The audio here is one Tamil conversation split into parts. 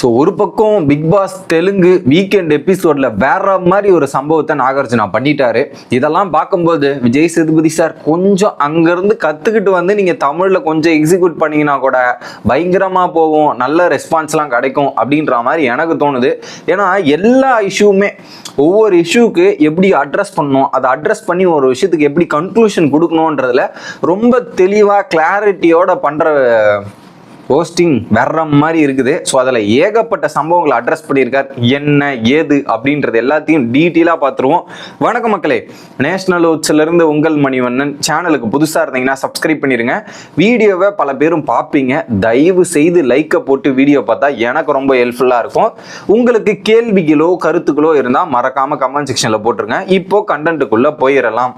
ஸோ ஒரு பக்கம் பிக் பாஸ் தெலுங்கு வீக்கெண்ட் எபிசோட்ல வேற மாதிரி ஒரு சம்பவத்தை நாகார்ஜுனா பண்ணிட்டாரு. இதெல்லாம் பார்க்கும்போது விஜய் சேதுபதி சார் கொஞ்சம் அங்கிருந்து கத்துக்கிட்டு வந்து நீங்க தமிழ்ல கொஞ்சம் எக்ஸிக்யூட் பண்ணீங்கன்னா கூட பயங்கரமா போகும் நல்ல ரெஸ்பான்ஸ்லாம் கிடைக்கும் அப்படின்ற மாதிரி எனக்கு தோணுது. ஏன்னா எல்லா இஷ்யூமே ஒவ்வொரு இஷ்யூக்கு எப்படி அட்ரஸ் பண்ணணும் அதை அட்ரஸ் பண்ணி ஒரு விஷயத்துக்கு எப்படி கன்க்ளூஷன் கொடுக்கணுன்றதுல ரொம்ப தெளிவாக கிளாரிட்டியோட பண்ற போஸ்டிங் வர்ற மாதிரி இருக்குது. ஸோ அதில் ஏகப்பட்ட சம்பவங்களை அட்ரஸ் பண்ணியிருக்கார். என்ன ஏது அப்படின்றது எல்லாத்தையும் டீட்டெயிலாக பார்த்துருவோம். வணக்கம் மக்களே. நேஷனல் ஓட்ஸ்லேருந்து உங்கள் மணிவண்ணன். சேனலுக்கு புதுசாக இருந்தீங்கன்னா சப்ஸ்கிரைப் பண்ணிடுங்க வீடியோவை பல பேரும் பார்ப்பீங்க. தயவு செய்து லைக்கை போட்டு வீடியோ பார்த்தா எனக்கு ரொம்ப ஹெல்ப்ஃபுல்லாக இருக்கும். உங்களுக்கு கேள்விகளோ கருத்துக்களோ இருந்தால் மறக்காமல் கமெண்ட் செக்ஷனில் போட்டுருங்க. இப்போ கண்டென்ட்டுக்குள்ளே போயிடலாம்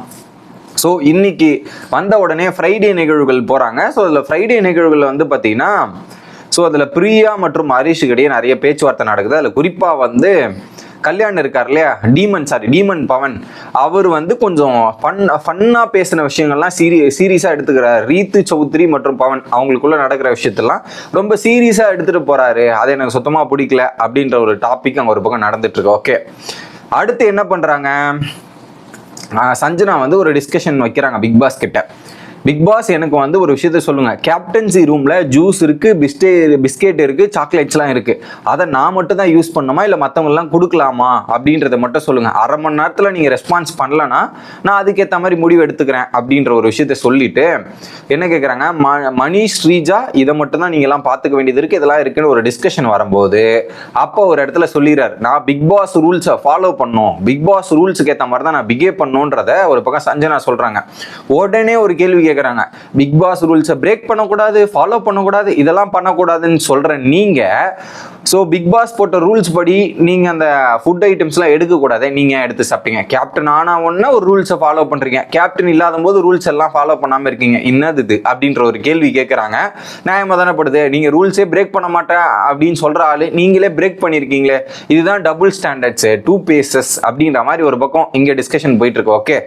ஸோ இன்னைக்கு வந்த உடனே ஃப்ரைடே நிகழ்வுகள் போகிறாங்க ஸோ அதில் ஃப்ரைடே நிகழ்வுகள் வந்து பார்த்தீங்கன்னா ஸோ அதில் பிரியா மற்றும் ஹரிஷுக்கு இடையே நிறைய பேச்சுவார்த்தை நடக்குது. அதில் குறிப்பாக வந்து கல்யாணம் இருக்கார் இல்லையா? டீமன் சாரி டீமன் பவன் அவர் வந்து கொஞ்சம் ஃபன் ஃபன்னாக பேசின விஷயங்கள்லாம் சீரி சீரியஸாக எடுத்துக்கிறார். ரீத்து சௌத்ரி மற்றும் பவன் அவங்களுக்குள்ளே நடக்கிற விஷயத்தெல்லாம் ரொம்ப சீரியஸாக எடுத்துகிட்டு போகிறாரு அது எனக்கு சுத்தமாக பிடிக்கல அப்படின்ற ஒரு டாபிக் அங்கே ஒரு பக்கம் நடந்துட்டுருக்கு ஓகே அடுத்து என்ன பண்ணுறாங்க சஞ்சனா வந்து ஒரு டிஸ்கஷன் வைக்கிறாங்க பிக் பாஸ் கிட்ட. பிக் பாஸ் எனக்கு வந்து ஒரு விஷயத்த சொல்லுங்க. கேப்டன்சி ரூம்ல ஜூஸ் இருக்கு பிஸ்டே பிஸ்கெட் இருக்கு சாக்லேட்ஸ்லாம் இருக்கு. அதை நான் மட்டும் தான் யூஸ் பண்ணணுமா? இல்லை மற்றவங்க எல்லாம் கொடுக்கலாமா? அப்படின்றத மட்டும் சொல்லுங்க. அரை மணி நேரத்தில் நீங்க ரெஸ்பான்ஸ் பண்ணலனா நான் அதுக்கேற்ற மாதிரி முடிவு எடுத்துக்கிறேன் அப்படின்ற ஒரு விஷயத்த சொல்லிட்டு என்ன கேட்குறாங்க ம மணி ஸ்ரீஜா இதை மட்டும் தான் நீங்களாம் பார்த்துக்க வேண்டியது இருக்கு. இதெல்லாம் இருக்குன்னு ஒரு டிஸ்கஷன் வரும்போது அப்போ ஒரு இடத்துல சொல்லிடுறாரு. நான் பிக் பாஸ் ரூல்ஸை ஃபாலோ பண்ணும் பிக் பாஸ் ரூல்ஸுக்கு ஏற்ற மாதிரி தான் நான் பிகேவ் பண்ணுன்றத ஒரு பக்கம் சஞ்சனா சொல்றாங்க. உடனே ஒரு கேள்வி கேட்குறாங்க பிக் பாஸ் ரூல்ஸை பிரேக் பண்ணக்கூடாது ஃபாலோ பண்ணக்கூடாது இதெல்லாம் பண்ணக்கூடாதுன்னு சொல்கிற நீங்கள் ஸோ பிக் பாஸ் போட்ட ரூல்ஸ் படி நீங்கள் அந்த ஃபுட் ஐட்டம்ஸ்லாம் எடுக்கக்கூடாது. நீங்கள் எடுத்து சாப்பிட்டீங்க? கேப்டன் ஆனா ஒன்றா ஒரு ரூல்ஸை ஃபாலோ பண்ணுறீங்க கேப்டன் இல்லாத போது ரூல்ஸ் எல்லாம் ஃபாலோ பண்ணாமல் இருக்கீங்க. என்னது இது? அப்படின்ற ஒரு கேள்வி கேட்குறாங்க நியாயமாக தானப்படுது நீங்கள் ரூல்ஸே பிரேக் பண்ண மாட்டேன் அப்படின்னு சொல்கிற ஆளு நீங்களே பிரேக் பண்ணியிருக்கீங்களே இதுதான் டபுள் ஸ்டாண்டர்ட்ஸ் டூ பேசஸ் அப்படின்ற மாதிரி ஒரு பக்கம் இங்கே டிஸ்கஷன் போயிட்டுருக்கு ஓகே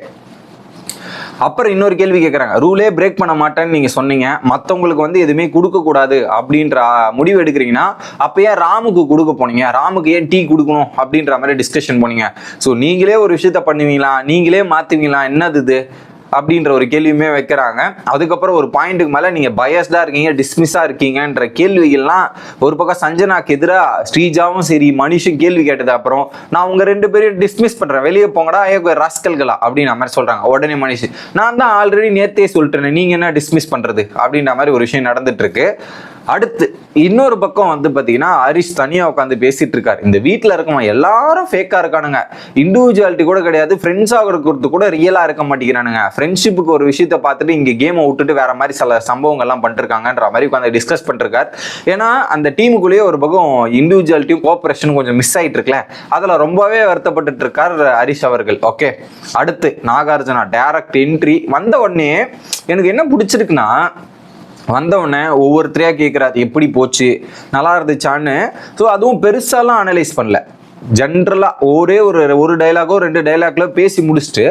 அப்புறம் இன்னொரு கேள்வி கேட்குறாங்க ரூலே பிரேக் பண்ண மாட்டேன்னு நீங்கள் சொன்னீங்க. மற்றவங்களுக்கு வந்து எதுவுமே கொடுக்கக்கூடாது அப்படின்ற முடிவு எடுக்கிறீங்கன்னா அப்போ ஏன் ராமுக்கு கொடுக்க போனீங்க. ராமுக்கு ஏன் டீ கொடுக்கணும் அப்படின்ற மாதிரி டிஸ்கஷன் போனீங்க. ஸோ நீங்களே ஒரு விஷயத்த பண்ணுவீங்களா? நீங்களே மாற்றுவீங்களா என்னது இது? அப்படின்ற ஒரு கேள்வியுமே வைக்கிறாங்க. அதுக்கப்புறம் ஒரு பாயிண்ட்டுக்கு மேலே நீங்கள் பயஸ்டாக இருக்கீங்க டிஸ்மிஸாக இருக்கீங்கன்ற கேள்விகள்லாம் ஒரு பக்கம் சஞ்சனாக்கு எதிராக ஸ்ரீஜாவும் சரி மனுஷும் கேள்வி கேட்டது அப்புறம் நான் உங்க ரெண்டு பேரையும் டிஸ்மிஸ் பண்ணுறேன் வெளியே போங்கடா ஏ ரஸ்கல்களா அப்படின்ற மாதிரி சொல்கிறாங்க உடனே மனுஷ் நான் தான் ஆல்ரெடி நேர்த்தே சொல்லிட்டேன் நீங்கள் என்ன டிஸ்மிஸ் பண்ணுறது அப்படின்ற மாதிரி ஒரு விஷயம் நடந்துட்டு இருக்கு. அடுத்து இன்னொரு பக்கம் வந்து பார்த்தீங்கன்னா ஹரிஷ் தனியாக உட்காந்து பேசிட்டு இருக்காரு. இந்த வீட்டில் இருக்கவங்க எல்லாரும் ஃபேக்காக இருக்கானுங்க. இண்டிவிஜுவாலிட்டி கூட கிடையாது ஃப்ரெண்ட்ஸாக இருக்கிறது கூட ரியலாக இருக்க மாட்டேங்கிறானுங்க. ஃப்ரெண்ட்ஷிப்புக்கு ஒரு விஷயத்த பார்த்துட்டு இங்கே கேமை விட்டுட்டு வேற மாதிரி சில சம்பவங்கள்லாம் பண்ணிருக்காங்கன்ற மாதிரி உட்காந்து டிஸ்கஸ் பண்ணிருக்காரு. ஏன்னா அந்த டீமுக்குள்ளேயே ஒரு பக்கம் இண்டிவிஜுவாலிட்டியும் கோஆப்ரேஷனும் கொஞ்சம் மிஸ் ஆயிட்டு இருக்குல்ல. அதில் ரொம்பவே வருத்தப்பட்டு இருக்கார் ஹரிஷ் அவர்கள். ஓகே அடுத்து நாகார்ஜுனா டேரக்ட் என்ட்ரி வந்த உடனே எனக்கு என்ன பிடிச்சிருக்குன்னா வந்தவுடனே ஒவ்வொருத்தரையாக கேட்குறாரு எப்படி போச்சு நல்லா இருந்துச்சான்னு. ஸோ அதுவும் பெருசாலாம் அனலைஸ் பண்ணல. ஜென்ரலாக ஒரே ஒரு ஒரு டைலாகோ ரெண்டு டைலாக்ல பேசி முடிச்சுட்டு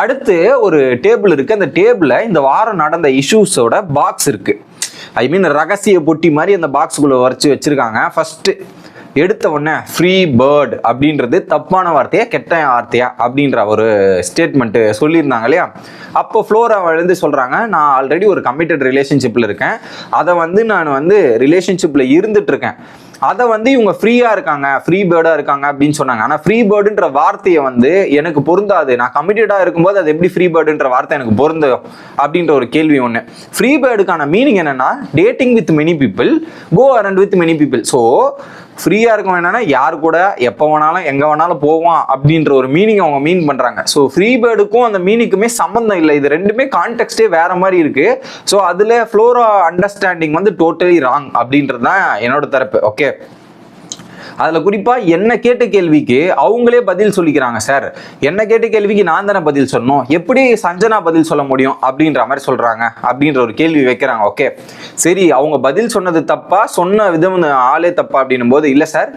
அடுத்து ஒரு டேபிள் இருக்குது அந்த டேபிளில் இந்த வாரம் நடந்த இஷ்யூஸோட பாக்ஸ் இருக்குது ஐ மீன் ரகசிய பொட்டி மாதிரி அந்த பாக்ஸுக்குள்ளே வரைச்சி வச்சுருக்காங்க. ஃபஸ்ட்டு எடுத்த உடனே ஃப்ரீ பேர்ட் அப்படின்றது தப்பான வார்த்தையா கெட்ட வார்த்தையா அப்படின்ற ஒரு ஸ்டேட்மெண்ட் சொல்லியிருந்தாங்க இல்லையா? அப்போ ஃப்ளோரா எழுந்து சொல்கிறாங்க நான் ஆல்ரெடி ஒரு கமிட்டட் ரிலேஷன்ஷிப்பில் இருக்கேன். அதை வந்து நான் வந்து ரிலேஷன்ஷிப்பில் இருந்துட்டுருக்கேன். அதை வந்து இவங்க ஃப்ரீயா இருக்காங்க ஃப்ரீ பேர்டா இருக்காங்க அப்படின்னு சொன்னாங்க. ஆனா ஃப்ரீ பேர்டுன்ற வார்த்தையை வந்து எனக்கு பொருந்தாது. நான் கமிட்டடா இருக்கும்போது அது எப்படி ஃப்ரீ பேர்டுன்ற வார்த்தை எனக்கு பொருந்தும்? அப்படின்ற ஒரு கேள்வி ஒன்று ஃப்ரீ பேர்டுக்கான மீனிங் என்னன்னா dating with many people go around with many people so ஃப்ரீயாக இருக்கும் என்னன்னா யார் கூட எப்போ வேணாலும் எங்கே வேணாலும் போவான் அப்படின்ற ஒரு மீனிங் அவங்க மீன் பண்ணுறாங்க ஸோ ஃப்ரீ பேர்டுக்கும் அந்த மீனிங்குமே சம்மந்தம் இல்லை. இது ரெண்டுமே கான்டெக்ட்டே வேற மாதிரி இருக்கு. ஸோ அதில் ஃப்ளோரா அண்டர்ஸ்டாண்டிங் வந்து டோட்டலி ராங் அப்படின்றது தான் என்னோட தரப்பு. ஓகே அதில் குறிப்பாக என்ன கேட்ட கேள்விக்கு அவங்களே பதில் சொல்லிக்கிறாங்க சார் என்ன கேட்ட கேள்விக்கு நான் தானே பதில் சொல்லணும்? எப்படி சஞ்சனா பதில் சொல்ல முடியும் அப்படின்ற மாதிரி சொல்கிறாங்க அப்படின்ற ஒரு கேள்வி வைக்கிறாங்க ஓகே சரி அவங்க பதில் சொன்னது தப்பா? சொன்ன விதம் ஆளே தப்பா அப்படின்னும் போது இல்லை சார்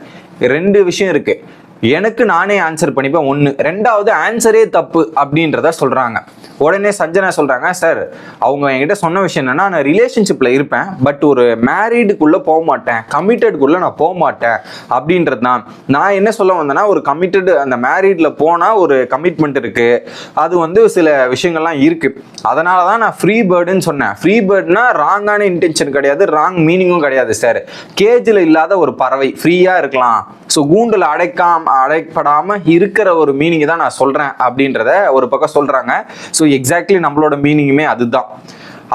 ரெண்டு விஷயம் இருக்குது எனக்கு நானே ஆன்சர் பண்ணிப்பேன். ஒன்று ரெண்டாவது ஆன்சரே தப்பு அப்படின்றத சொல்கிறாங்க உடனே சஞ்சனா சொல்கிறாங்க சார் அவங்க என்கிட்ட சொன்ன விஷயம் என்னன்னா நான் ரிலேஷன்ஷிப்பில் இருப்பேன். பட் ஒரு மேரீடுக்குள்ளே போக மாட்டேன். கமிட்டடுக்குள்ளே நான் போக மாட்டேன். அப்படின்றது தான். நான் என்ன சொல்ல வந்தேன்னா ஒரு கமிட்டடு அந்த மேரீடில் போனால் ஒரு கமிட்மெண்ட் இருக்குது அது வந்து சில விஷயங்கள்லாம் இருக்குது அதனால தான் நான் ஃப்ரீ பேர்டுன்னு சொன்னேன். ஃப்ரீ பேர்ட்னா ராங்கான இன்டென்ஷன் கிடையாது. ராங் மீனிங்கும் கிடையாது சார் கேஜில் இல்லாத ஒரு பறவை. ஃப்ரீயாக இருக்கலாம். ஸோ கூண்டில் அடைக்காம அடைப்படாமல் இருக்கிற ஒரு மீனிங் தான் நான் சொல்கிறேன் அப்படின்றத ஒரு பக்கம் சொல்கிறாங்க ஸோ எக்ஸாக்ட்லி நம்மளோட மீனிங்குமே அதுதான்.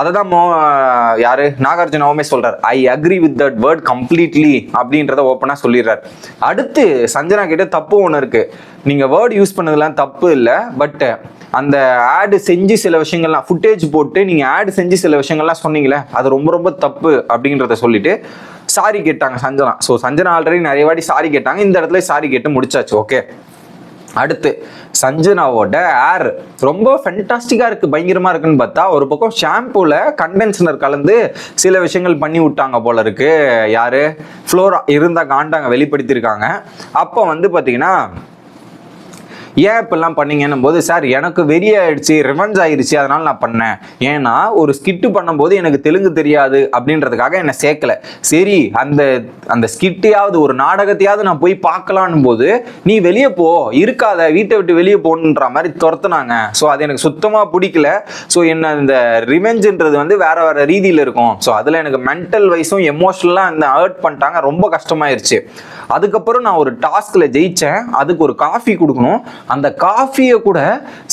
அதை தான் மோ யாரு? நாகார்ஜுனாவுமே சொல்கிறார் I agree with that word completely அப்படின்றத ஓப்பனாக சொல்லிடுறார். அடுத்து சஞ்சனா கிட்ட தப்பு ஒன்று இருக்கு. நீங்கள் வேர்டு யூஸ் பண்ணதெல்லாம் தப்பு இல்லை பட் அந்த ஆடு செஞ்சு சில விஷயங்கள்லாம் ஃபுட்டேஜ் போட்டு நீங்கள் ஆடு செஞ்சு சில விஷயங்கள்லாம் சொன்னீங்களே அது ரொம்ப ரொம்ப தப்பு அப்படின்றத சொல்லிட்டு சாரி கேட்டாங்க சஞ்சனா. ஸோ சஞ்சனா ஆல்ரெடி நிறைய வாட்டி சாரி கேட்டாங்க. இந்த இடத்துல சாரி கேட்டு முடிச்சாச்சு. ஓகே அடுத்து சஞ்சனாவோட ஏர் ரொம்ப ஃபென்டாஸ்டிக்காக இருக்குது பயங்கரமாக இருக்குன்னு பார்த்தா ஒரு பக்கம் ஷாம்பூவில் கண்டென்சனர் கலந்து சில விஷயங்கள் பண்ணி விட்டாங்க போல இருக்குது யார்? ஃப்ளோரா இருந்தால் காண்டாங்க வெளிப்படுத்தியிருக்காங்க. அப்போ வந்து பார்த்திங்கன்னா ஏன் இப்பெல்லாம் பண்ணீங்கன்னும் போது சார் எனக்கு வெறி ஆயிடுச்சு ரிவெஞ்ச் ஆயிடுச்சு அதனால நான் பண்ணேன். ஏன்னா ஒரு ஸ்கிட்டு பண்ணும்போது எனக்கு தெலுங்கு தெரியாது அப்படின்றதுக்காக என்னை சேர்க்கல. சரி அந்த அந்த ஸ்கிட்டையாவது ஒரு நாடகத்தையாவது நான் போய் பார்க்கலான் போது நீ வெளியே போ இருக்காத வீட்டை விட்டு வெளியே போகணுன்ற மாதிரி துரத்துனாங்க. ஸோ அது எனக்கு சுத்தமாக பிடிக்கல. ஸோ என்ன இந்த ரிவெஞ்சுன்றது வந்து வேற வேற ரீதியில் இருக்கும். ஸோ அதில் எனக்கு மென்டல் வைஸும் எமோஷனலாக இந்த ஹர்ட் பண்ணிட்டாங்க. ரொம்ப கஷ்டமாயிருச்சு. அதுக்கப்புறம் நான் ஒரு டாஸ்கில் ஜெயித்தேன் அதுக்கு ஒரு காஃபி கொடுக்கணும். அந்த காஃபியை கூட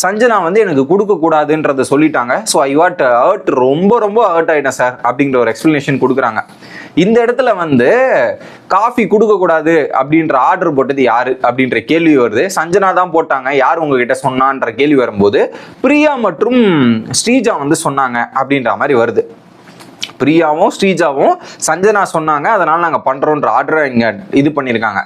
சஞ்சனா வந்து எனக்கு கொடுக்கக்கூடாதுன்றதை சொல்லிட்டாங்க. ஸோ ஐ வாட் ஹர்ட் ரொம்ப ரொம்ப ஹர்ட் ஆகிட்டேன் சார் அப்படிங்கிற ஒரு எக்ஸ்பிளனேஷன் கொடுக்குறாங்க. இந்த இடத்துல வந்து காஃபி கொடுக்கக்கூடாது அப்படின்ற ஆர்டர் போட்டது யாரு அப்படின்ற கேள்வி வருது. சஞ்சனா தான் போட்டாங்க. யார் உங்ககிட்ட சொன்னான்ற கேள்வி வரும்போது பிரியா மற்றும் ஸ்ரீஜா வந்து சொன்னாங்க அப்படின்ற மாதிரி வருது. பிரியாவும் ஸ்ரீஜாவும் சஞ்சனா சொன்னாங்க. அதனால நாங்கள் பண்ணுறோன்ற ஆர்டரை இங்கே இது பண்ணியிருக்காங்க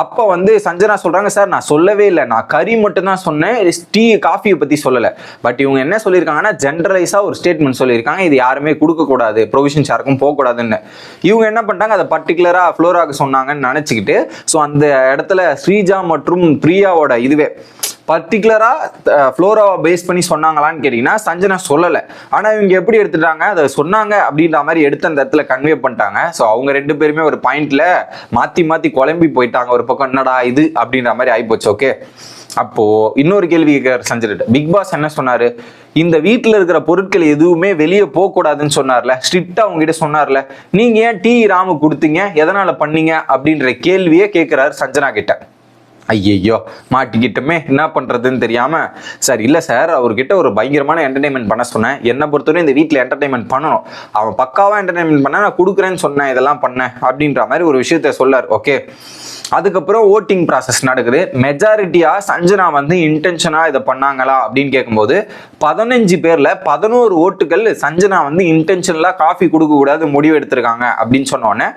அப்போ வந்து சஞ்சனா சொல்கிறாங்க சார் நான் சொல்லவே இல்லை. நான் கறி மட்டும் தான் சொன்னேன். டீ காஃபியை பற்றி சொல்லலை. பட் இவங்க என்ன சொல்லியிருக்காங்கன்னா ஜென்ரலைஸாக ஒரு ஸ்டேட்மெண்ட் சொல்லியிருக்காங்க. இது யாருமே கொடுக்கக்கூடாது ப்ரொவிஷன்ஸ் யாருக்கும் போகக்கூடாதுன்னு இவங்க என்ன பண்ணிட்டாங்க அதை பர்டிகுலராக ஃப்ளோராக்கு சொன்னாங்கன்னு நினச்சிக்கிட்டு ஸோ அந்த இடத்துல ஸ்ரீஜா மற்றும் பிரியாவோட இதுவே பர்டிகுலராக ஃப்ளோராவை பேஸ் பண்ணி சொன்னாங்களான்னு கேட்டிங்கன்னா சஞ்சனா சொல்லலை. ஆனால் இவங்க எப்படி எடுத்துட்டாங்க? அதை சொன்னாங்க அப்படின்ற மாதிரி எடுத்து அந்த இடத்துல கன்வே பண்ணிட்டாங்க. ஸோ அவங்க ரெண்டு பேருமே ஒரு பாயிண்ட்ல மாற்றி மாற்றி குழம்பி போயிட்டாங்க. ஒரு பக்கம் என்னடா இது அப்படின்ற மாதிரி ஆயிப்போச்சு ஓகே அப்போ இன்னொரு கேள்வி கேட்கிறார் சஞ்சனிட்ட பிக் பாஸ் என்ன சொன்னாரு? இந்த வீட்டில் இருக்கிற பொருட்கள் எதுவுமே வெளியே போகக்கூடாதுன்னு சொன்னார்ல. ஸ்ட்ரிக்டா உங்ககிட்ட சொன்னார்ல. நீங்க ஏன் டி ராமு கொடுத்தீங்க? எதனால பண்ணீங்க? அப்படின்ற கேள்வியே கேட்கிறாரு சஞ்சனா கிட்ட. ஐயையோ மாட்டிக்கிட்டோமே என்ன பண்ணுறதுன்னு தெரியாமல் சார் இல்லை சார் அவர்கிட்ட ஒரு பயங்கரமான என்டர்டைன்மெண்ட் பண்ண சொன்னேன். என்னை பொறுத்தவரையும் இந்த வீட்டில் என்டர்டைன்மெண்ட் பண்ணணும். அவன் பக்காவாக என்டர்டைன்மெண்ட் பண்ண நான் கொடுக்குறேன்னு சொன்னேன் இதெல்லாம் பண்ணேன் அப்படின்ற மாதிரி ஒரு விஷயத்த சொல்லார் ஓகே அதுக்கப்புறம் ஓட்டிங் ப்ராசஸ் நடக்குது. மெஜாரிட்டியாக சஞ்சனா வந்து இன்டென்ஷனாக இதை பண்ணாங்களா அப்படின்னு கேட்கும்போது பதினஞ்சு பேரில் பதினோரு ஓட்டுகள் சஞ்சனா வந்து இன்டென்ஷனலாக காஃபி கொடுக்கக்கூடாது முடிவு எடுத்திருக்காங்க அப்படின்னு சொன்னோன்னே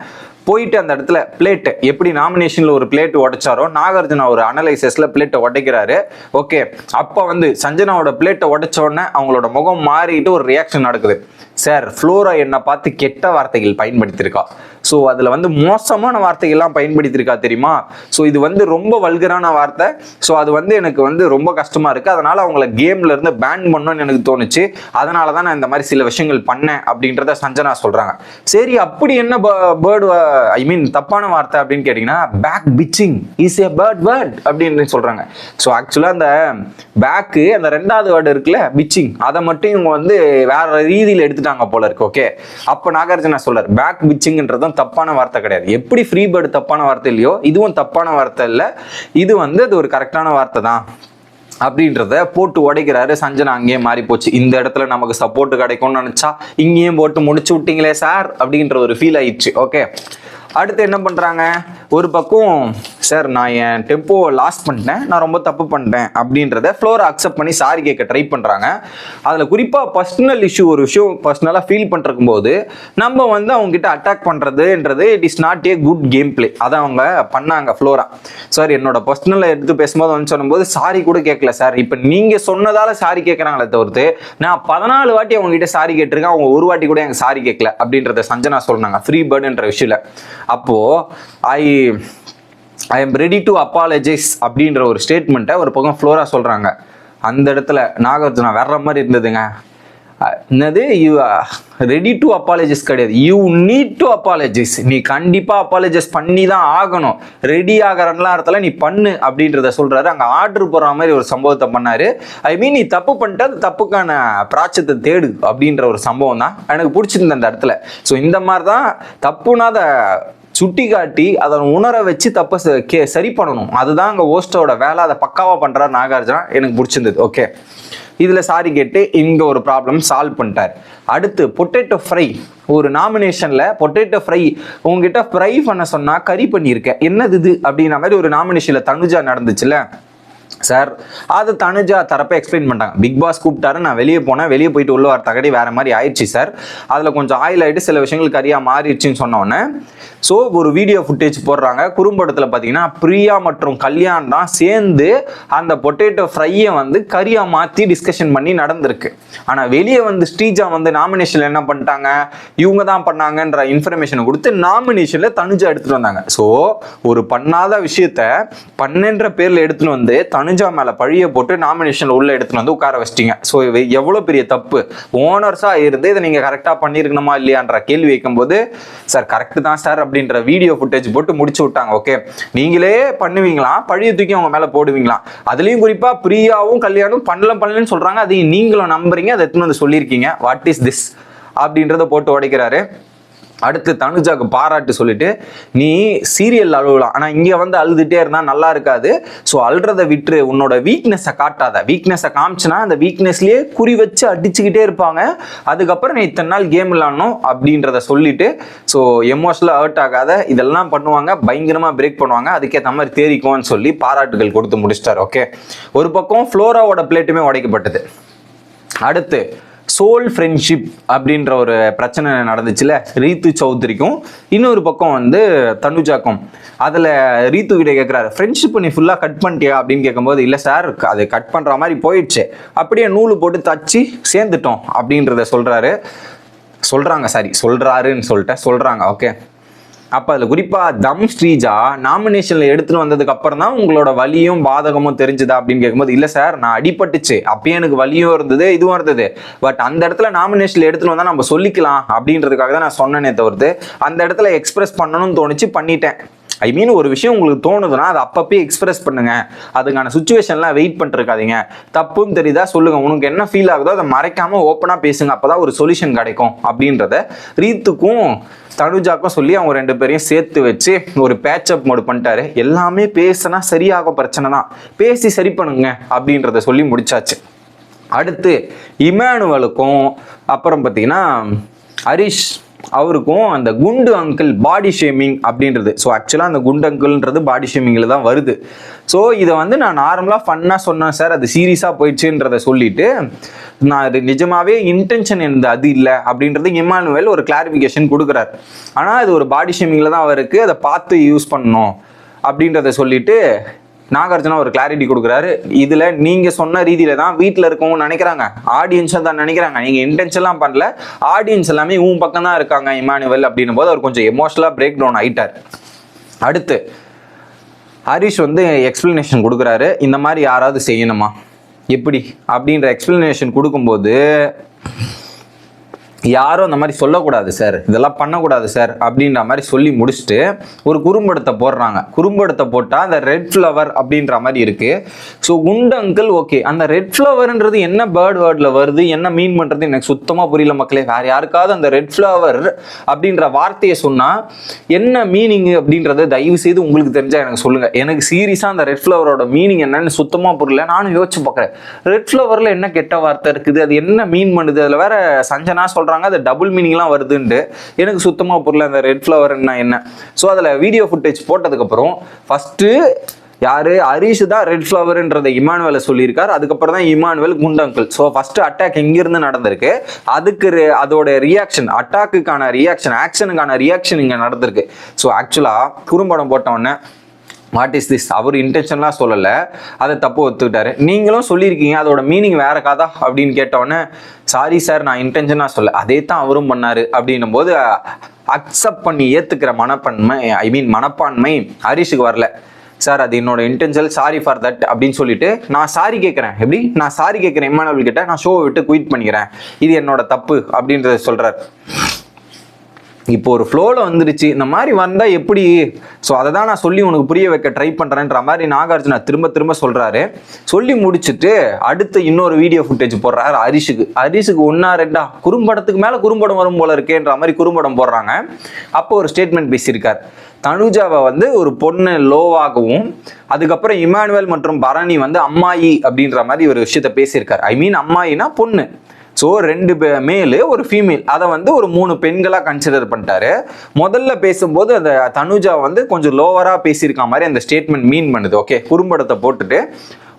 போயிட்டு அந்த இடத்துல பிளேட் எப்படி நாமினேஷன்ல ஒரு பிளேட் உடைச்சாரோ நாகார்ஜுனா ஒரு அனலைசஸ்ல பிளேட்டை உடைக்கிறாரு. ஓகே அப்ப வந்து சஞ்சனாவோட பிளேட்டை உடைச்ச உடனே அவங்களோட முகம் மாறிட்டு ஒரு ரியாக்ஷன் நடக்குது. சார் ஃப்ளோரா என்னை பார்த்து கெட்ட வார்த்தைகள் பயன்படுத்தியிருக்கா. ஸோ அதில் வந்து மோசமான வார்த்தைகள்லாம் பயன்படுத்தியிருக்கா தெரியுமா? ஸோ இது வந்து ரொம்ப வல்கரான வார்த்தை. ஸோ அது வந்து எனக்கு வந்து ரொம்ப கஷ்டமாக இருக்குது அதனால் அவங்கள கேமில் இருந்து பேன் பண்ணணும்னு எனக்கு தோணுச்சு. அதனால தான் நான் இந்த மாதிரி சில விஷயங்கள் பண்ணேன் அப்படின்றத சஞ்சனா சொல்கிறாங்க சரி அப்படி என்ன பேர்டு ஐ மீன் தப்பான வார்த்தை அப்படின்னு கேட்டிங்கன்னா backbitching is a bad word அப்படின்னு சொல்கிறாங்க ஸோ ஆக்சுவலாக அந்த பேக்கு அந்த ரெண்டாவது வேர்டு இருக்குல்ல பிச்சிங் அதை மட்டும் இவங்க வந்து வேற ரீதியில் எடுத்துட்டாங்க போல இருக்கு ஓகே அப்போ நாகார்ஜுனா சொல்றாரு பேக் பிச்சிங்ன்றதும் தப்பான வார்த்தை கிடையாது. எப்படி ஃப்ரீ பேர்டு தப்பான வார்த்தை இல்லையோ இதுவும் தப்பான வார்த்தை இல்லை. இது வந்து அது ஒரு கரெக்டான வார்த்தை தான். அப்படின்றத போட்டு உடைக்கிறாரு சஞ்சனா. அங்கேயே மாறி போச்சு. இந்த இடத்துல நமக்கு சப்போர்ட் கிடைக்கும்னு நினைச்சா இங்கேயும் போட்டு முடிச்சு விட்டீங்களே சார் அப்படின்ற ஒரு ஃபீல் ஆயிடுச்சு. ஓகே அடுத்து என்ன பண்ணுறாங்க ஒரு பக்கம் சார் நான் என் டெம்போவை லாஸ் பண்ணிட்டேன். நான் ரொம்ப தப்பு பண்ணிட்டேன். அப்படின்றத ஃப்ளோரை அக்செப்ட் பண்ணி சாரி கேட்க ட்ரை பண்ணுறாங்க அதில் குறிப்பாக பர்சனல் இஷ்யூ ஒரு விஷயம் பர்சனலாக ஃபீல் பண்ணிருக்கும் போது நம்ம வந்து அவங்ககிட்ட அட்டாக் பண்ணுறதுன்றது it is not a good game play அதை அவங்க பண்ணாங்க ஃப்ளோரா சார் என்னோட பர்சனலை எடுத்து பேசும்போது வந்து சொல்லும்போது சாரி கூட கேட்கல சார் இப்போ நீங்கள் சொன்னதால சாரி கேட்குறாங்களே தவிர்த்து நான் பதினாலு வாட்டி அவங்க கிட்ட சாரி கேட்டிருக்கேன். அவங்க ஒரு வாட்டி கூட எனக்கு சாரி கேட்கல அப்படின்றத சஞ்சனா சொன்னாங்க. ஃப்ரீ பேர்டுன்ற விஷயம் அப்போது I I am ready to apologize அப்படின்ற ஒரு ஸ்டேட்மெண்ட்டை ஒரு பக்கம் ஃப்ளோரா சொல்கிறாங்க அந்த இடத்துல நாகார்ஜுனா வர்ற மாதிரி இருந்ததுங்க. என்னது யூ ரெடி டு அப்பாலஜைஸ் கிடையாது. யூ நீட் டு அப்பாலஜைஸ் நீ கண்டிப்பாக அப்பாலஜைஸ் பண்ணி தான் ஆகணும் ரெடி ஆகிறலாம் இடத்துல நீ பண்ணு அப்படின்றத சொல்கிறாரு அங்கே ஆர்டர் போடுற மாதிரி ஒரு சம்பவத்தை பண்ணாரு. ஐ மீன் நீ தப்பு பண்ணிட்டு அது தப்புக்கான பிராச்சத்தை தேடு அப்படின்ற ஒரு சம்பவம் தான் எனக்கு பிடிச்சிருந்த அந்த இடத்துல. ஸோ இந்த மாதிரி தான் தப்புனா அதை சுட்டி காட்டி அதை உணர வச்சு தப்பை ச- கே சரி பண்ணணும். அதுதான் அங்கே ஓஸ்டோட வேலை. அதை பக்காவாக பண்ணுறாரு நாகார்ஜுனா. எனக்கு பிடிச்சிருந்தது. ஓகே இதில் சாரி கேட்டு இங்கே ஒரு ப்ராப்ளம் சால்வ் பண்ணிட்டார். அடுத்து பொட்டேட்டோ ஃப்ரை ஒரு நாமினேஷனில் பொட்டேட்டோ ஃப்ரை உங்ககிட்ட ஃப்ரை பண்ண சொன்னால் கறி பண்ணியிருக்கேன் என்னது இது? அப்படின்ற மாதிரி ஒரு நாமினேஷனில் தனுஜா நடந்துச்சுல்ல? சார் அது தனுஜா தரப்பை எக்ஸ்பிளைன் பண்ணிட்டாங்க. பிக் பாஸ் கூப்பிட்டாரு நான் வெளியே போனேன் வெளியே போயிட்டு உள்ள வர தகடி வேற மாதிரி ஆயிடுச்சு சார். அதில் கொஞ்சம் ஆயில் ஆகிட்டு சில விஷயங்கள் கரியா மாறிடுச்சுன்னு சொன்ன ஸோ ஒரு வீடியோ ஃபுட்டேஜ் போடுறாங்க. குறும்படத்தில் பார்த்தீங்கன்னா பிரியா மற்றும் கல்யாண் தான் சேர்ந்து அந்த பொட்டேட்டோ ஃப்ரையை வந்து கரியா மாற்றி டிஸ்கஷன் பண்ணி நடந்திருக்கு. ஆனால் வெளியே வந்து ஸ்ரீஜா வந்து நாமினேஷனில் என்ன பண்ணிட்டாங்க? இவங்க தான் பண்ணாங்கன்ற இன்ஃபர்மேஷனை கொடுத்து நாமினேஷனில் தனுஜா எடுத்துட்டு வந்தாங்க. ஸோ ஒரு பண்ணாத விஷயத்த பண்ணன்ற பேரில் எடுத்துட்டு வந்து தனுஜா மேலே பழிய போட்டு நாமினேஷன் உள்ள எடுத்துட்டு வந்து உட்கார வச்சிட்டீங்க. ஸோ எவ்வளோ பெரிய தப்பு? ஓனர்ஸாக இருந்து இதை நீங்கள் கரெக்டாக பண்ணியிருக்கணுமா இல்லையான்ற கேள்வி வைக்கும்போது சார் கரெக்டு தான் சார் அப்படின்ற வீடியோ ஃபுட்டேஜ் போட்டு முடிச்சு விட்டாங்க ஓகே நீங்களே பண்ணுவீங்களா? பழிய தூக்கி அவங்க மேலே போடுவீங்களா? அதுலேயும் குறிப்பாக பிரியாவும் கல்யாணம் பண்ணல பண்ணலன்னு சொல்கிறாங்க அதையும் நீங்களும் நம்புறீங்க அதை எடுத்துன்னு வந்து சொல்லியிருக்கீங்க. வாட் இஸ் திஸ் அப்படின்றத போட்டு உடைக்கிறாரு. அடுத்து தனுஜாக்கு பாராட்டு சொல்லிட்டு நீ சீரியல் அழுகலாம் ஆனால் இங்கே வந்து அழுதுகிட்டே இருந்தால் நல்லா இருக்காது. ஸோ அழுறதை விட்டுரு. உன்னோட வீக்னஸை காட்டாத. வீக்னஸை காமிச்சுனா அந்த வீக்னஸ்லேயே குறி வச்சு அடிச்சுக்கிட்டே இருப்பாங்க. அதுக்கப்புறம் நீ இத்தனை நாள் கேம் விளாடணும் அப்படின்றத சொல்லிட்டு ஸோ எமோஷனலாக ஹர்ட் ஆகாத. இதெல்லாம் பண்ணுவாங்க. பயங்கரமாக பிரேக் பண்ணுவாங்க. அதுக்கேற்ற மாதிரி தேறிக்கும்னு சொல்லி பாராட்டுகள் கொடுத்து முடிச்சிட்டார். ஓகே ஒரு பக்கம் ஃப்ளோராவோட பிளேட்டுமே உடைக்கப்பட்டது. அடுத்து சோல் ஃப்ரெண்ட்ஷிப் அப்படின்ற ஒரு பிரச்சனை நடந்துச்சுல ரீத்து சௌத்ரிக்கும். இன்னொரு பக்கம் வந்து தனுஜாக்கும். அதில் ரீத்து கிட்ட கேட்குறாரு ஃப்ரெண்ட்ஷிப் நீ ஃபுல்லாக கட் பண்ணிட்டியா? அப்படின்னு கேட்கும்போது இல்லை சார் அது கட் பண்ணுற மாதிரி போயிடுச்சு. அப்படியே நூல் போட்டு தச்சு சேர்ந்துட்டோம். அப்படின்றத சொல்கிறாரு சொல்கிறாங்க சாரி சொல்கிறாருன்னு சொல்லிட்டேன். சொல்கிறாங்க ஓகே அப்போ அதில் குறிப்பாக தம் ஸ்ரீஜா நாமினேஷனில் எடுத்துகிட்டு வந்ததுக்கு அப்புறம் தான் உங்களோட வலியும் பாதகமும் தெரிஞ்சுதா அப்படின்னு கேட்கும்போது இல்லை சார் நான் அடிபட்டுச்சு. அப்பயே எனக்கு வலியும் இருந்தது இதுவும் இருந்தது. பட் அந்த இடத்துல நாமினேஷனில் எடுத்துகிட்டு வந்தால் நம்ம சொல்லிக்கலாம். அப்படின்றதுக்காக தான் நான் சொன்னேனே தவிர்த்து அந்த இடத்துல எக்ஸ்பிரஸ் பண்ணணும்னு தோணுச்சு பண்ணிட்டேன். ஐ மீன் ஒரு விஷயம் உங்களுக்கு தோணுதுன்னா அதை அப்பப்பே எக்ஸ்பிரஸ் பண்ணுங்க. அதுக்கான சுச்சுவேஷன்லாம் வெயிட் பண்ணிருக்காதீங்க. தப்புன்னு தெரியுதா? சொல்லுங்க. உனக்கு என்ன ஃபீல் ஆகுதோ அதை மறைக்காம ஓப்பனாக பேசுங்க. அப்பதான் ஒரு சொல்யூஷன் கிடைக்கும் அப்படின்றத ரீத்துக்கும் தனுஜாக்கும் சொல்லி அவங்க ரெண்டு பேரையும் சேர்த்து வச்சு ஒரு பேச்சப் மோடு பண்ணிட்டாரு. எல்லாமே பேசினா சரியாகும் பிரச்சனை தான். பேசி சரி பண்ணுங்க அப்படின்றத சொல்லி முடிச்சாச்சு. அடுத்து இமானுவலுக்கும் அப்புறம் பார்த்தீங்கன்னா ஹரிஷ். அவருக்கும் அந்த குண்டு அங்கிள் பாடி ஷேமிங் அப்படின்றது. ஸோ ஆக்சுவலாக அந்த குண்டு அங்கிள்ன்றது பாடி ஷேமிங்கில் தான் வருது. ஸோ இதை வந்து நான் நார்மலாக ஃபன்னாக சொன்னேன் சார் அது சீரியஸாக போயிடுச்சுன்றதை சொல்லிட்டு நான் அது நிஜமாவே இன்டென்ஷன் இருந்தது அது இல்லை அப்படின்றது இம்மானுவேல் ஒரு கிளாரிஃபிகேஷன் கொடுக்குறாரு. ஆனால் அது ஒரு பாடி ஷேமிங்கில் தான் அவருக்கு அதை பார்த்து யூஸ் பண்ணணும் அப்படின்றத சொல்லிட்டு நாகார்ஜுனா ஒரு கிளாரிட்டி கொடுக்குறாரு. இதுல நீங்க சொன்ன ரீதியில தான் வீட்டில் இருக்கவங்க நினைக்கிறாங்க. ஆடியன்ஸும் தான் நினைக்கிறாங்க. நீங்க இன்டென்ஷன்லாம் பண்ணல. ஆடியன்ஸ் எல்லாமே உன் பக்கம் தான் இருக்காங்க இமானுவல் அப்படின்னும் போது அவர் கொஞ்சம் எமோஷனலாக பிரேக் டவுன் ஆயிட்டார். அடுத்து ஹரிஷ் வந்து எக்ஸ்பிளனேஷன் கொடுக்குறாரு. இந்த மாதிரி யாராவது செய்யணுமா? எப்படி? அப்படின்ற எக்ஸ்பிளனேஷன் கொடுக்கும்போது யாரும் அந்த மாதிரி சொல்லக்கூடாது சார் இதெல்லாம் பண்ணக்கூடாது சார் அப்படின்ற மாதிரி சொல்லி முடிச்சுட்டு ஒரு குறும்படத்தை போடுறாங்க. குறும்படத்தை போட்டால் அந்த ரெட் ஃப்ளவர் அப்படின்ற மாதிரி இருக்கு. ஸோ குண்டு அங்கிள் ஓகே அந்த ரெட் ஃப்ளவர்ன்றது என்ன பேர்ட் வேர்டில் வருது என்ன மீன் பண்ணுறது எனக்கு சுத்தமாக புரியல மக்களே. வேறு யாருக்காவது அந்த ரெட் ஃப்ளவர் அப்படின்ற வார்த்தையை சொன்னால் என்ன மீனிங் அப்படின்றத தயவு செய்து உங்களுக்கு தெரிஞ்சால் எனக்கு சொல்லுங்கள் எனக்கு சீரியஸாக அந்த ரெட் ஃப்ளவரோட மீனிங் என்னன்னு சுத்தமாக புரியல. நானும் யோசிச்சு பார்க்குறேன் ரெட் ஃப்ளவரில் என்ன கெட்ட வார்த்தை இருக்குது அது என்ன மீன் பண்ணுது அதில் வேற சஞ்சனா சொல்கிறாங்க அது டபுள் மீனிங்லாம் வருதுன்ட்டு. எனக்கு சுத்தமாக புரியல அந்த ரெட் ஃப்ளவர்னா என்ன. ஸோ அதில் வீடியோ ஃபுட்டேஜ் போட்டதுக்கப்புறம் ஃபஸ்ட்டு யாரு? ஹரிஷ் தான் ரெட் ஃப்ளவர்ன்றதை இமானுவேல சொல்லியிருக்கார். அதுக்கப்புறம் தான் இமானுவேல் குண்டங்கிள். ஸோ ஃபர்ஸ்ட் அட்டாக் எங்கிருந்து நடந்திருக்கு? அதுக்கு re- அதோட ரியாக்ஷன் அட்டாக்குக்கான ரியாக்ஷன் ஆக்ஷனுக்கான ரியாக்ஷன் இங்கே நடந்திருக்கு. ஸோ ஆக்சுவலாக குறும்படம் போட்ட உடனே வாட் இஸ் திஸ் அவர் இன்டென்ஷன்லாம் சொல்லலை. அதை தப்பு ஒத்துக்கிட்டாரு. நீங்களும் சொல்லியிருக்கீங்க. அதோட மீனிங் வேற கதா அப்படின்னு கேட்டோன்னே சாரி சார் நான் இன்டென்ஷனாக சொல்ல அதே தான் அவரும் பண்ணாரு அப்படின்னும் போது அக்செப்ட் பண்ணி ஏற்றுக்கிற மனப்பான்மை ஐ மீன் மனப்பான்மை ஹரிஷுக்கு வரல. சார் அது என்னோட இன்டென்ஷன் சாரி ஃபார் தட் அப்படின்னு சொல்லிட்டு நான் சாரி கேட்குறேன் எப்படி? நான் சாரி கேட்குறேன் இம்மானவல் கிட்ட நான் ஷோவை விட்டு குயிட் பண்ணிக்கிறேன். இது என்னோட தப்பு அப்படின்றத சொல்கிறார் இப்போ ஒரு ஃப்ளோவில் வந்துருச்சு. இந்த மாதிரி வந்தால் எப்படி? ஸோ அதை தான் நான் சொல்லி உனக்கு புரிய வைக்க ட்ரை பண்ணுறேன்ற மாதிரி நாகார்ஜுனா திரும்ப திரும்ப சொல்கிறாரு சொல்லி முடிச்சுட்டு அடுத்து இன்னொரு வீடியோ ஃபுட்டேஜ் போடுறாரு ஹரிஷுக்கு. ஹரிஷுக்கு ஒன்றா ரெண்டா? குறும்படத்துக்கு மேலே குறும்படம் வரும் போல இருக்கேன்ற மாதிரி குறும்படம் போடுறாங்க. அப்போ ஒரு ஸ்டேட்மெண்ட் பேசியிருக்கார். தனுஜாவை வந்து ஒரு பொண்ணு லோவாகவும் அதுக்கப்புறம் இமானுவேல் மற்றும் பரணி வந்து அம்மாயி அப்படின்ற மாதிரி ஒரு விஷயத்த பேசியிருக்கார். ஐ மீன் அம்மாயினா பொண்ணு. ஸோ ரெண்டு மேலு ஒரு ஃபீமேல் அதை வந்து ஒரு மூணு பெண்களாக கன்சிடர் பண்ணிட்டாரு. முதல்ல பேசும்போது அந்த தனுஜா வந்து கொஞ்சம் லோவராக பேசியிருக்க மாதிரி அந்த ஸ்டேட்மெண்ட் மீன் பண்ணுது. ஓகே குறும்படத்தை போட்டுட்டு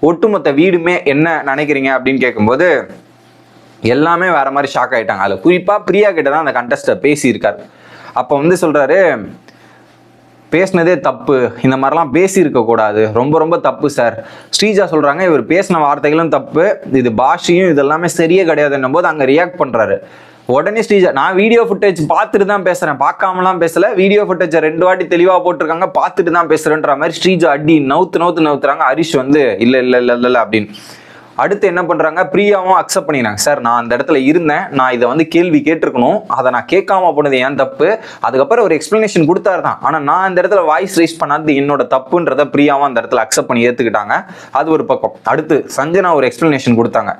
ஒட்டுமொத்த வீடுமே என்ன நினைக்கிறீங்க அப்படின்னு கேட்கும்போது எல்லாமே வேற மாதிரி ஷாக் ஆயிட்டாங்க. அதில் குறிப்பாக பிரியா கிட்ட தான் அந்த கண்டஸ்டர் பேசியிருக்காரு. அப்போ வந்து சொல்கிறாரு பேசினதே தப்பு. இந்த மாதிரிலாம் பேசியிருக்க கூடாது. ரொம்ப ரொம்ப தப்பு சார் ஸ்ரீஜா சொல்றாங்க இவர் பேசின வார்த்தைகளும் தப்பு. இது பாஷையும் இதெல்லாமே சரியே கிடையாதுன்னும் போது அங்கே ரியாக்ட் பண்றாரு. உடனே ஸ்ரீஜா நான் வீடியோ ஃபுட்டேஜ் பார்த்துட்டு தான் பேசுறேன். பார்க்காமலாம் பேசல. வீடியோ ஃபுட்டேஜை ரெண்டு வாட்டி தெளிவாக போட்டிருக்காங்க. பார்த்துட்டு தான் பேசுறேன்ற மாதிரி ஸ்ரீஜா அடி நவுத்து நவுத்து நவுத்துறாங்க. ஹரிஷ் வந்து இல்லை இல்லை இல்லை இல்லை அப்படின்னு. அடுத்து என்ன பண்றாங்க? பிரியாவும் அக்செப்ட் பண்ணிடுறாங்க சார் நான் அந்த இடத்துல இருந்தேன். நான் இதை வந்து கேள்வி கேட்டிருக்கணும். அதை நான் கேட்காம போனது ஏன் தப்பு? அதுக்கப்புறம் ஒரு எக்ஸ்பிளனேஷன் கொடுத்தாரு தான். ஆனால் நான் அந்த இடத்துல வாய்ஸ் ரைஸ் பண்ணாது என்னோட தப்புன்றத பிரியாவும் அந்த இடத்துல அக்செப்ட் பண்ணி ஏற்றுக்கிட்டாங்க அது ஒரு பக்கம். அடுத்து சஞ்சனா ஒரு எக்ஸ்பிளனேஷன் கொடுத்தாங்க.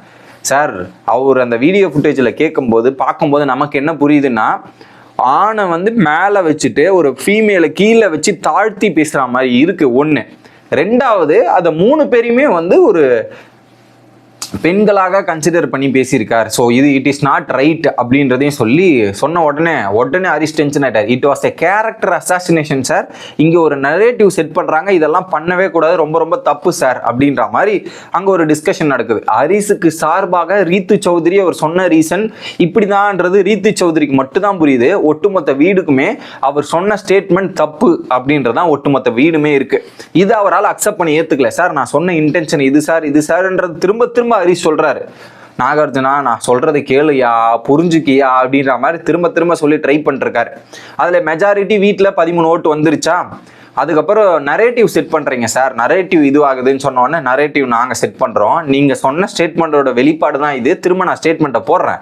சார் அவர் அந்த வீடியோ ஃபுட்டேஜில் கேட்கும்போது பார்க்கும்போது நமக்கு என்ன புரியுதுன்னா ஆணை வந்து மேலே வச்சுட்டு ஒரு ஃபீமேலை கீழே வச்சு தாழ்த்தி பேசுகிற மாதிரி இருக்குது ஒன்று ரெண்டாவது அதை மூணு பேரையுமே வந்து ஒரு பெண்களாக கன்சிடர் பண்ணி பேசியிருக்கார். ஸோ இது இட் இஸ் நாட் ரைட் அப்படின்றதையும் சொல்லி சொன்ன உடனே உடனே ஹரிஷ் டென்ஷன் ஆகிட்டார் it was a character assassination sir இங்கே ஒரு நரேட்டிவ் செட் பண்ணுறாங்க இதெல்லாம் பண்ணவே கூடாது. ரொம்ப ரொம்ப தப்பு சார் அப்படின்ற மாதிரி அங்கே ஒரு டிஸ்கஷன் நடக்குது. ஹரிஸுக்கு சார்பாக ரீத்து சௌத்ரி அவர் சொன்ன ரீசன் இப்படிதான்ன்றது ரீத்து சௌத்ரிக்கு மட்டும்தான் புரியுது. ஒட்டுமொத்த வீடுக்குமே அவர் சொன்ன ஸ்டேட்மெண்ட் தப்பு அப்படின்றதான் ஒட்டுமொத்த வீடுமே இருக்குது இது அவரால் அக்செப்ட் பண்ணி ஏற்றுக்கல சார் நான் சொன்ன இன்டென்ஷன் இது சார் இது சார்ன்றது திரும்ப திரும்ப ஹரிஷ் சொல்றாரு. நாகார்ஜுனா நான் சொல்றது கேளுயா புரிஞ்சுக்கியா அப்படின்ற மாதிரி திரும்ப திரும்ப சொல்லி ட்ரை பண்ணிருக்காரு. அதுல மெஜாரிட்டி வீட்டில் பதிமூணு ஓட்டு வந்துருச்சா? அதுக்கப்புறம் நரேட்டிவ் செட் பண்றீங்க சார் நரேட்டிவ் இதுவாகுதுன்னு சொன்ன உடனே நரேட்டிவ் நாங்கள் செட் பண்றோம். நீங்க சொன்ன ஸ்டேட்மெண்ட்டோட வெளிப்பாடு தான் இது. திரும்ப நான் ஸ்டேட்மெண்ட்டை போடுறேன்.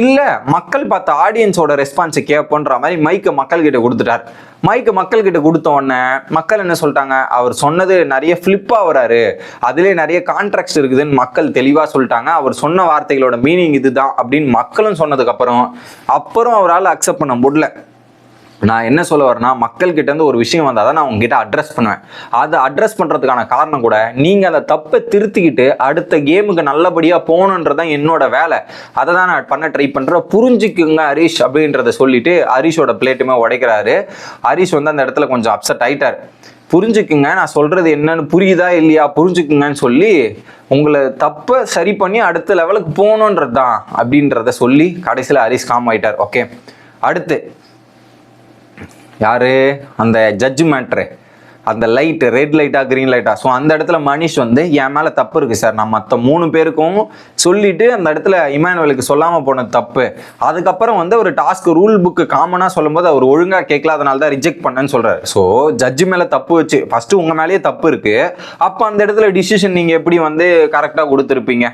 இல்லை மக்கள் பார்த்த ஆடியன்ஸோட ரெஸ்பான்ஸை கேட்போன்ற மாதிரி மைக்கை மக்கள்கிட்ட கொடுத்துட்டார். மைக்கு மக்கள்கிட்ட கொடுத்த உடனே மக்கள் என்ன சொல்லிட்டாங்க? அவர் சொன்னது நிறைய ஃப்ளிப்பாக வராரு அதுலேயே நிறைய கான்ட்ராக்ட்ஸ் இருக்குதுன்னு மக்கள் தெளிவாக சொல்லிட்டாங்க. அவர் சொன்ன வார்த்தைகளோட மீனிங் இதுதான் அப்படின்னு மக்களும் சொன்னதுக்கப்புறம் அப்புறம் அவரால் அக்செப்ட் பண்ண முடியல. நான் என்ன சொல்ல வரேன்னா மக்கள்கிட்ட இருந்து ஒரு விஷயம் வந்தால் தான் நான் உங்ககிட்ட அட்ரஸ் பண்ணுவேன். அதை அட்ரஸ் பண்ணுறதுக்கான காரணம் கூட நீங்கள் அந்த தப்பை திருத்திக்கிட்டு அடுத்த கேமுக்கு நல்லபடியாக போகணுன்றதான் என்னோட வேலை. அதை தான் நான் பண்ண ட்ரை பண்ணுறேன் புரிஞ்சுக்குங்க ஹரிஷ் அப்படின்றத சொல்லிட்டு ஹரிஷோட பிளேட்டுமே உடைக்கிறாரு. ஹரிஷ் வந்து அந்த இடத்துல கொஞ்சம் அப்செட் ஆயிட்டார். புரிஞ்சுக்குங்க நான் சொல்கிறது என்னன்னு புரியுதா இல்லையா? புரிஞ்சுக்குங்கன்னு சொல்லி உங்களை தப்பை சரி பண்ணி அடுத்த லெவலுக்கு போகணுன்றது தான் அப்படின்றத சொல்லி கடைசியில் ஹரிஷ் காம் ஆயிட்டார். ஓகே அடுத்து யார்? அந்த ஜட்ஜ் மேட்ரு அந்த லைட்டு ரெட் லைட்டா க்ரீன் லைட்டா ஸோ அந்த இடத்துல மனிஷ் வந்து என் மேலே தப்பு இருக்குது சார். நான் மற்ற மூணு பேருக்கும் சொல்லிட்டு அந்த இடத்துல இமானுவலுக்கு சொல்லாமல் போன தப்பு. அதுக்கப்புறம் வந்து ஒரு டாஸ்க் ரூல் புக்கு காமனாக சொல்லும்போது அவர் ஒழுங்காக கேட்கல அதனால தான் ரிஜெக்ட் பண்ணேன்னு சொல்கிறார் ஸோ ஜட்ஜு மேலே தப்பு வச்சு ஃபஸ்ட்டு உங்கள் மேலேயே தப்பு இருக்குது அப்போ அந்த இடத்துல டிசிஷன் நீங்கள் எப்படி வந்து கரெக்டாக கொடுத்துருப்பீங்க?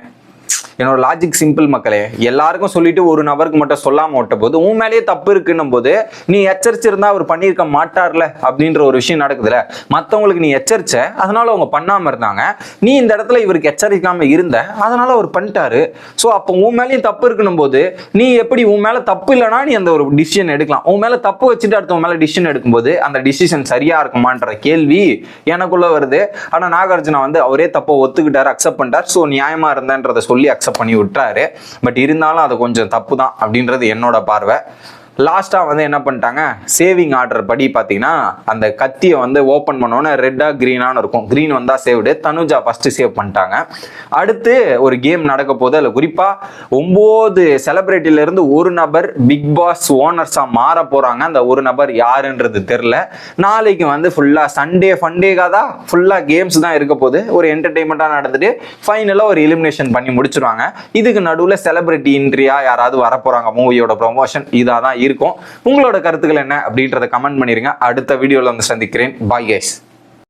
என்னோட லாஜிக் சிம்பிள் மக்களே எல்லாருக்கும் சொல்லிட்டு ஒரு நபருக்கு மட்டும் சொல்லாம ஓட்ட போது உன் மேலேயே தப்பு இருக்குன்னும் போது நீ எச்சரிச்சிருந்தா அவர் பண்ணியிருக்க மாட்டார்ல? அப்படின்ற ஒரு விஷயம் நடக்குதுல மற்றவங்களுக்கு நீ எச்சரிச்ச அதனால அவங்க பண்ணாம இருந்தாங்க. நீ இந்த இடத்துல இவருக்கு எச்சரிக்காம இருந்த அதனால அவர் பண்ணிட்டாரு. ஸோ அப்போ உன் மேலேயும் தப்பு இருக்கணும் போது நீ எப்படி உன் மேல தப்பு இல்லைனா நீ அந்த ஒரு டிசிஷன் எடுக்கலாம். உன் மேல தப்பு வச்சுட்டு அடுத்தவங்க மேல டிசிஷன் எடுக்கும்போது அந்த டிசிஷன் சரியா இருக்குமான்ற கேள்வி எனக்குள்ள வருது. ஆனா நாகார்ஜுனா வந்து அவரே தப்பை ஒத்துக்கிட்டாரு அக்செப்ட் பண்ணிட்டார். ஸோ நியாயமா இருந்தேன்றதை சொல்லி அக்செப்ட் பண்ணி விட்டாரு பட் இருந்தாலும் அது கொஞ்சம் தப்பு தான் அப்படின்றது என்னோட பார்வை. லாஸ்ட்டாக வந்து என்ன பண்ணிட்டாங்க? சேவிங் ஆர்டர் படி பார்த்தீங்கன்னா அந்த கத்தியை வந்து ஓப்பன் பண்ணோன்னே ரெட்டாக க்ரீனானு இருக்கும். க்ரீன் வந்தால் சேவ்டு தனுஜா ஃபஸ்ட்டு சேவ் பண்ணிட்டாங்க. அடுத்து ஒரு கேம் நடக்க போது அதில் குறிப்பாக ஒம்பது செலிப்ரிட்டிலேருந்து ஒரு நபர் பிக் பாஸ் ஓனர்ஸாக மாற போகிறாங்க அந்த ஒரு நபர் யாருன்றது தெரில நாளைக்கு வந்து ஃபுல்லாக சண்டே ஃபண்டேக்காக தான் ஃபுல்லாக கேம்ஸ் தான் இருக்க போது ஒரு என்டர்டெயின்மெண்ட்டாக நடந்துட்டு ஃபைனலாக ஒரு எலிமினேஷன் பண்ணி முடிச்சிருவாங்க. இதுக்கு நடுவில் செலப்ரிட்டி இன்ட்ரியா யாராவது வர போகிறாங்க மூவியோட ப்ரொமோஷன் இதாக தான் இருக்கும். உங்களோட கருத்துக்கள் என்ன அப்படின்றத கமெண்ட் பண்ணிருங்க. அடுத்த வீடியோவில் வந்து சந்திக்கிறேன். Bye guys